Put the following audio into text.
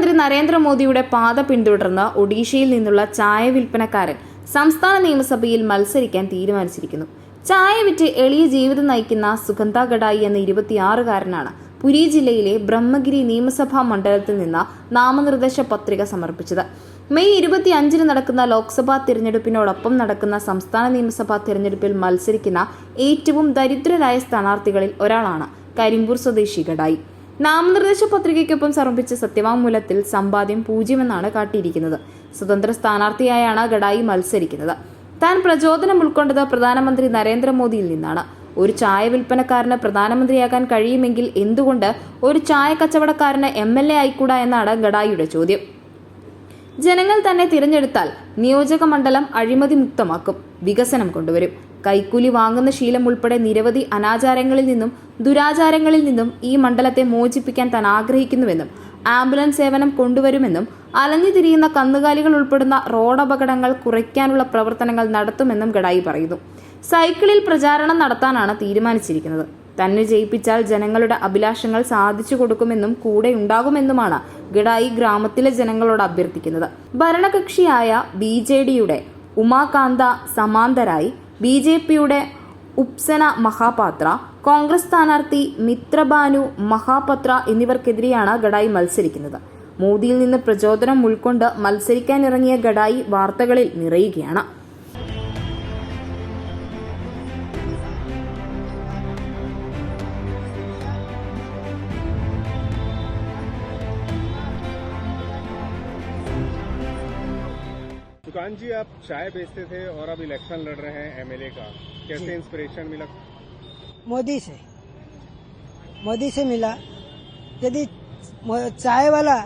പ്രധാനമന്ത്രി നരേന്ദ്രമോദിയുടെ പാത പിന്തുടർന്ന് ഒഡീഷയിൽ നിന്നുള്ള ചായ വിൽപ്പനക്കാരൻ സംസ്ഥാന നിയമസഭയിൽ മത്സരിക്കാൻ തീരുമാനിച്ചിരിക്കുന്നു. ചായ വിറ്റ് എളിയ ജീവിതം നയിക്കുന്ന സുഗന്ധ ഗഡായി എന്ന ഇരുപത്തിയാറുകാരനാണ് പുരി ജില്ലയിലെ ബ്രഹ്മഗിരി നിയമസഭാ മണ്ഡലത്തിൽ നിന്ന് നാമനിർദ്ദേശ പത്രിക സമർപ്പിച്ചത്. മെയ് ഇരുപത്തി അഞ്ചിന് നടക്കുന്ന ലോക്സഭാ തിരഞ്ഞെടുപ്പിനോടൊപ്പം നടക്കുന്ന സംസ്ഥാന നിയമസഭാ തിരഞ്ഞെടുപ്പിൽ മത്സരിക്കുന്ന ഏറ്റവും ദരിദ്രരായ സ്ഥാനാർത്ഥികളിൽ ഒരാളാണ് കരിമ്പൂർ സ്വദേശി ഗഡായി. നാമനിർദ്ദേശ പത്രികയ്ക്കൊപ്പം സമർപ്പിച്ച സത്യവാങ്മൂലത്തിൽ സമ്പാദ്യം പൂജ്യമെന്നാണ് കാട്ടിയിരിക്കുന്നത്. സ്വതന്ത്ര സ്ഥാനാർത്ഥിയായാണ് ഗഡായി മത്സരിക്കുന്നത്. താൻ പ്രചോദനം ഉൾക്കൊണ്ടത് പ്രധാനമന്ത്രി നരേന്ദ്രമോദിയിൽ നിന്നാണ്. ഒരു ചായ വിൽപ്പനക്കാരന് പ്രധാനമന്ത്രിയാകാൻ കഴിയുമെങ്കിൽ എന്തുകൊണ്ട് ഒരു ചായ കച്ചവടക്കാരന് എം എൽ എ ആയിക്കൂടാ എന്നാണ് ഗഡായിയുടെ ചോദ്യം. ജനങ്ങൾ തന്നെ തിരഞ്ഞെടുത്താൽ നിയോജക മണ്ഡലം അഴിമതി മുക്തമാക്കും. വികസനം കൊണ്ടുവരും. കൈക്കൂലി വാങ്ങുന്ന ശീലം ഉൾപ്പെടെ നിരവധി അനാചാരങ്ങളിൽ നിന്നും ദുരാചാരങ്ങളിൽ നിന്നും ഈ മണ്ഡലത്തെ മോചിപ്പിക്കാൻ താൻ ആഗ്രഹിക്കുന്നുവെന്നും ആംബുലൻസ് സേവനം കൊണ്ടുവരുമെന്നും അലഞ്ഞു തിരിയുന്ന കന്നുകാലികൾ ഉൾപ്പെടുന്ന റോഡ് അപകടങ്ങൾ കുറയ്ക്കാനുള്ള പ്രവർത്തനങ്ങൾ നടത്തുമെന്നും ഗഡായി പറയുന്നു. സൈക്കിളിൽ പ്രചാരണം നടത്താനാണ് തീരുമാനിച്ചിരിക്കുന്നത്. തന്നെ ജയിപ്പിച്ചാൽ ജനങ്ങളുടെ അഭിലാഷങ്ങൾ സാധിച്ചു കൊടുക്കുമെന്നും കൂടെ ഉണ്ടാകുമെന്നുമാണ് ഗഡായി ഗ്രാമത്തിലെ ജനങ്ങളോട് അഭ്യർത്ഥിക്കുന്നത്. ഭരണകക്ഷിയായ ബി ജെ ഡിയുടെ ഉമാകാന്ത സമാന്തരായി ബി ജെ പിയുടെ ഉപ്സന മഹാപാത്ര കോൺഗ്രസ് സ്ഥാനാർത്ഥി മിത്രബാനു മഹാപത്ര എന്നിവർക്കെതിരെയാണ് ഗഡായി മത്സരിക്കുന്നത്. മോദിയിൽ നിന്ന് പ്രചോദനം ഉൾക്കൊണ്ട് മത്സരിക്കാനിറങ്ങിയ ഗഡായി വാർത്തകളിൽ നിറയുകയാണ്. दुकान जी आप चाय बेचते थे और अब इलेक्शन लड़ रहे हैं एमएलए का। कैसे इंस्पिरेशन मिला? मोदी से। मोदी से मिला। यदि चाय वाला